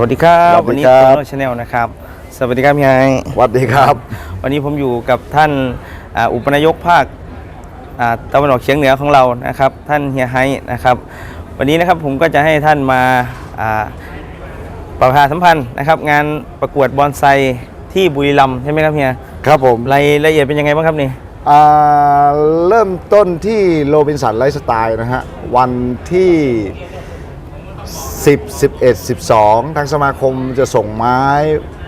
วัสดีครับสวัวันสดีนี้ครับโตโน่ชาแนลนะครับ สวัสดีครับพี่ไฮสวัสดีครับ วันนี้ผมอยู่กับท่านอ่าอุปนายกภาคอ่าตะวันออกเฉียงเหนือของเรานะครับ ท่านเฮียไฮนะครับ วันนี้นะครับผมก็จะให้ท่านมาอ่าประชาสัมพันธ์นะครับ งานประกวดบอนไซที่บุรีรัมย์ใช่ไหมครับเฮียครับผมรายละเอียดเป็นยังไงบ้างครับนี่อ่าเริ่มต้นที่โรบินสันไลฟ์สไตล์นะฮะ วันที่ 10 11 12 ทางสมาคมจะส่งไม้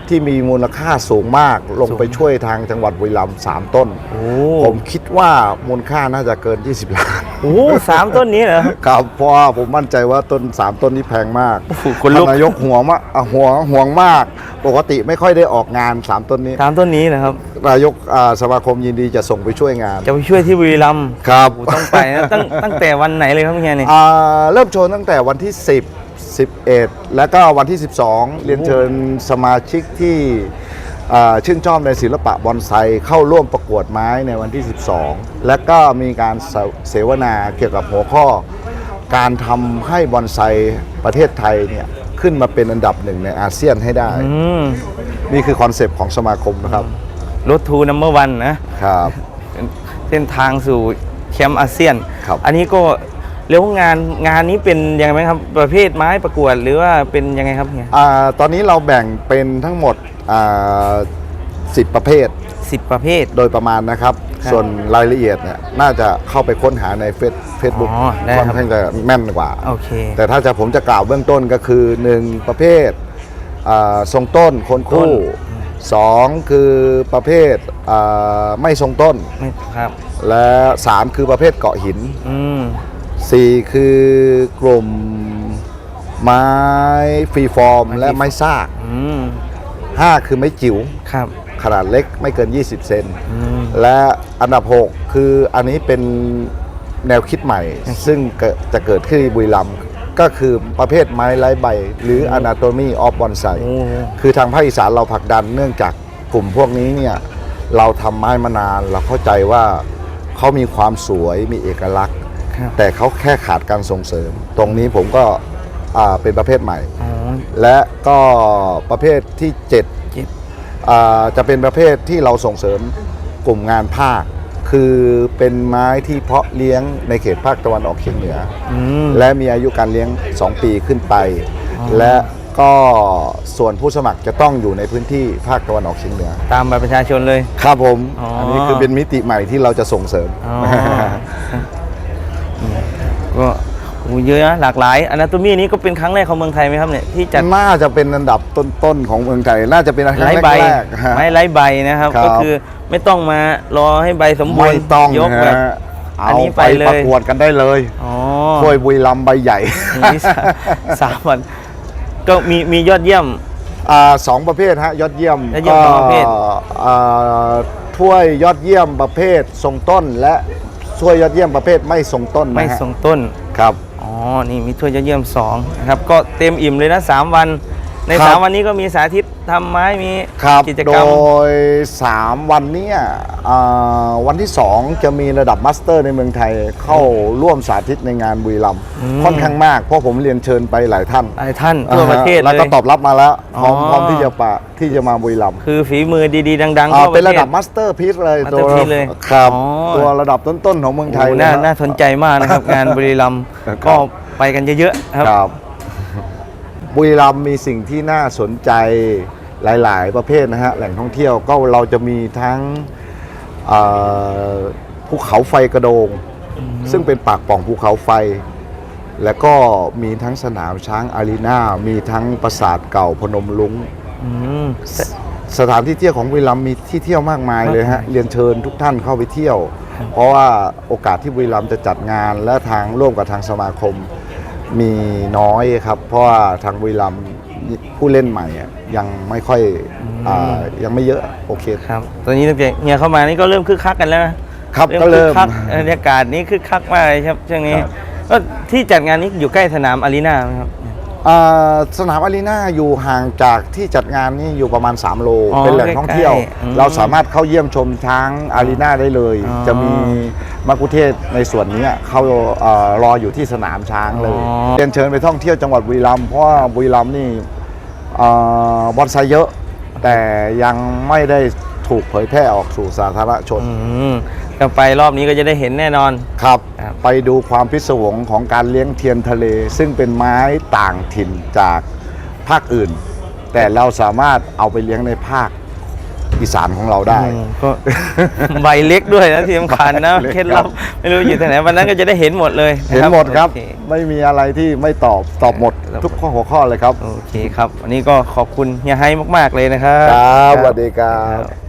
ที่มีมูลค่าสูงมาก ลงไปช่วยทางจังหวัดบุรีรัมย์สามต้นโอ้ผมคิดว่ามูลค่าน่าจะเกิน 20 ล้านโหสามต้นนี้เหรอครับเพราะว่าผมมั่นใจว่าต้น 3 ต้นนี้แพงมากโอ้โหขนลุกท่านนายกห่วงมากอะห่วงห่วงมาก ปกติไม่ค่อยได้ออกงาน 3 ต้นนี้สามต้นนี้นะครับนายกอ่าสมาคมยินดีจะส่งไปช่วยงาน จะไปช่วยที่บุรีรัมย์ครับโอ้โหต้องไปนะตั้งตั้งแต่วันไหนเลยครับเฮียนี่อ่าเริ่มโชว์ตั้งแต่วันที่ 10 11 แล้วก็วันที่ 12 เรียนเชิญสมาชิกที่อ่าชื่นชอบในศิลปะบอนไซเข้าร่วมประกวดไม้ในวันที่ 12 และก็มีการเสเสวนาเกี่ยวกับหัวข้อ การทำให้บอนไซประเทศไทยเนี่ยขึ้นมาเป็นอันดับหนึ่งในอาเซียนให้ได้อืมนี่คือคอนเซปต์ของสมาคมนะครับรถทูนัมเบอร์วันนะครับเป็นเส้นทางสู่แชมป์อาเซียนครับอันนี้ก็ แล้วงานงานนี้เป็นยังไงไหมครับประเภทไม้ประกวดหรือว่าเป็นยังไงครับเนี่ยอาตอนนี้เราแบ่งเป็นทั้งหมดอ่า10ประเภท สิบประเภท โดยประมาณนะครับครับ ส่วนรายละเอียดเนี่ยน่าจะเข้าไปค้นหาในเฟซเฟซบุ๊กอ๋อได้ค่อนครับข้างจะแม่นกว่า โอเค แต่ถ้าจะผมจะกล่าวเบื้องต้นก็คือ 1 ประเภทอ่าทรงต้นคนคู่ 2 คือประเภทอ่าไม่ทรงต้น ไม่ครับ และ 3 คือประเภทเกาะหิน อืม 4 คือกลุ่มไม้ฟรีฟอร์มและไม้ซากอืม5คือไม้จิ๋วครับ ขนาดเล็กไม่เกิน 20 เซนอืม และอันดับ 6 คืออันนี้เป็นแนวคิดใหม่ ซึ่งเกิดจะเกิดขึ้นที่บุรีรัมย์ก็คือประเภทไม้ไร้ใบ หรือ Anatomy of Bonsai โอ้คือทางภาคอีสานเราผลักดันเนื่องจากกลุ่มพวกนี้เนี่ยเราทำไม้มานานเราเข้าใจว่าเขามีความสวยมีเอกลักษณ์ครับ แต่เขาแค่ขาดการส่งเสริม ตรงนี้ผมก็อ่าเป็นประเภทใหม่อ๋อและก็ประเภทที่7เจ็ดอ่าจะเป็นประเภทที่เราส่งเสริมกลุ่มงานภาค คือเป็นไม้ที่เพาะเลี้ยงในเขตภาคตะวันออกเฉียงเหนืออืมและมีอายุการเลี้ยง 2 ปีขึ้นไปอ๋อและก็ส่วนผู้สมัครจะต้องอยู่ในพื้นที่ภาคตะวันออกเฉียงเหนือ ตามบัตรประชาชนเลย ครับผมอ๋ออัอันนี้คือเป็นมิติใหม่ที่เราจะส่งเสริมอ๋อ ก็โอ้เยอะนะหลากหลายอนาโตมีนี้ก็เป็นครั้งแรกของเมืองไทยไหมครับเนี่ยที่จัดน่าจะเป็นอันดับต้นๆของเมืองไทยน่าจะเป็นครั้งไร้ใบแรกๆฮะ ไม้ไร้ใบนะครับ ครับ ก็คือไม่ต้องมารอให้ใบสมบูรไม่ณ์ต้องยกแบบ ฮะอัเอานนี้ไปไปเลย ประกวดกันได้เลยอ๋อถ้วยบุรีรัมย์ใบใหญ่ อย่างนี้สาสามวันก็มีมียอดเยี่ยม อ่าสองประเภทฮะยอดเยี่ยมยอดเยี่ยมสองประเภทอ่าถ้วยยอดเยี่ยมประเภททรงต้นและ ถ้วยยอดเยี่ยมประเภทไม่ทรงต้นนะฮะไม่ส่งต้น ครับ อ๋อ นี่มีถ้วยยอดเยี่ยมสองนะครับ ก็เต็มอิ่มเลยนะสามวัน ในครับ สามวันนี้ก็มีสาธิตทำไม้มีครับกิจโดกรรมย3 วันเนี้ยอ่าวันที่ 2 จะมีระดับมาสเตอร์ในเมืองไทยเข้าร่วมสาธิตในงานบุรีรัมย์อืม ค่อนข้างมาก เพราะผมเรียนเชิญไปหลายท่านหลายท่านทั่วประเทศอ่าฮแล้วเลก็ย ตอบรับมาแล้วพร้อมอ๋อ พร้อมที่จะปะที่จะมาบุรีรัมย์คือฝีมือดีๆ ดังๆอ่าทั่วเป็นระเทศดับมาสเตอร์พีซเลย Masterpiece ตัวเลยครับอ๋อ ตัวระดับต้นๆของเมืองไทยโอ้เลยน่าฮะ น่าสนใจมากนะครับ งานบุรีรัมย์ครับ ก็ไปกันเยอะๆครับ ครับ บุรีรัมย์มีสิ่งที่น่าสนใจหลาย ๆ ประเภทนะฮะแหล่งท่องเที่ยวก็เราจะมีทั้งเอ่อภูเขาไฟกระโดง ซึ่งเป็นปากป่องภูเขาไฟ แล้วก็มีทั้งสนามช้างอารีนามีทั้งปราสาทเก่าพนมลุงอืมสถานที่เที่ยวของบุรีรัมย์มีที่เที่ยวมากมายเลยฮะมากมายเรียนเชิญทุกท่านเข้าไปเที่ยว เพราะว่าโอกาสที่บุรีรัมย์จะจัดงานและทางร่วมกับทางสมาคม มีน้อยครับ เพราะว่าทางบุรีรัมย์ผู้เล่นใหม่อะยังไม่ค่อยอ่ายังไม่เยอะโอเค ครับตอนนี้ตั้งแต่เฮียเข้ามานี่ก็เริ่มคึกคักกันแล้วนะครับก็เริ่มคึกคักบรรยากาศนี้คึกคักมากเลยครับช่วงนี้ครับ ก็ที่จัดงานนี้อยู่ใกล้สนามอารีนาไหมครับอ่า สนามอารีนาอยู่ห่างจากที่จัดงานนี้อยู่ประมาณ 3 โล อ๋อเป็นแหล่งท่องเที่ยว ใกล้ๆอืมเราสามารถเข้าเยี่ยมชมช้างอารีนาได้เลย อ๋อ จะมีมักคุเทศก์ในส่วนนี้เข้าเอ่อรออยู่ที่สนามช้างเลยอ๋อเรียนเชิญไปท่องเที่ยวจังหวัดบุรีรัมย์เพราะว่าบุรีรัมย์นี่เอ่อบอนไซเยอะ แต่ยังไม่ได้ ถูกเผยแพร่ออกสู่สาธารณชน อืมก็ไปรอบนี้ก็จะได้เห็นแน่นอน ครับ ครับ ไปดูความพิศวงของการเลี้ยงเทียนทะเล ซึ่งเป็นไม้ต่างถิ่นจากภาคอื่น แต่เราสามารถเอาไปเลี้ยงในภาคอีสานของเราได้ อืมก็ ใบเล็กด้วยนะที่สำคัญนะใบเล็กเคล็ดลับไม่รู้อยู่ที่ไหนวันนั้นก็จะได้เห็นหมดเลยะเห็นหมดครับ โอเไม่มีอะไรที่ไม่ตอบตอบหมดครับทุกข้อหัวข้อเลยครับ โอเคครับวันนี้ก็ขอบคุณเฮียไฮมาก ๆ เลยนะครับ ครับสวัสดีครับ ครับ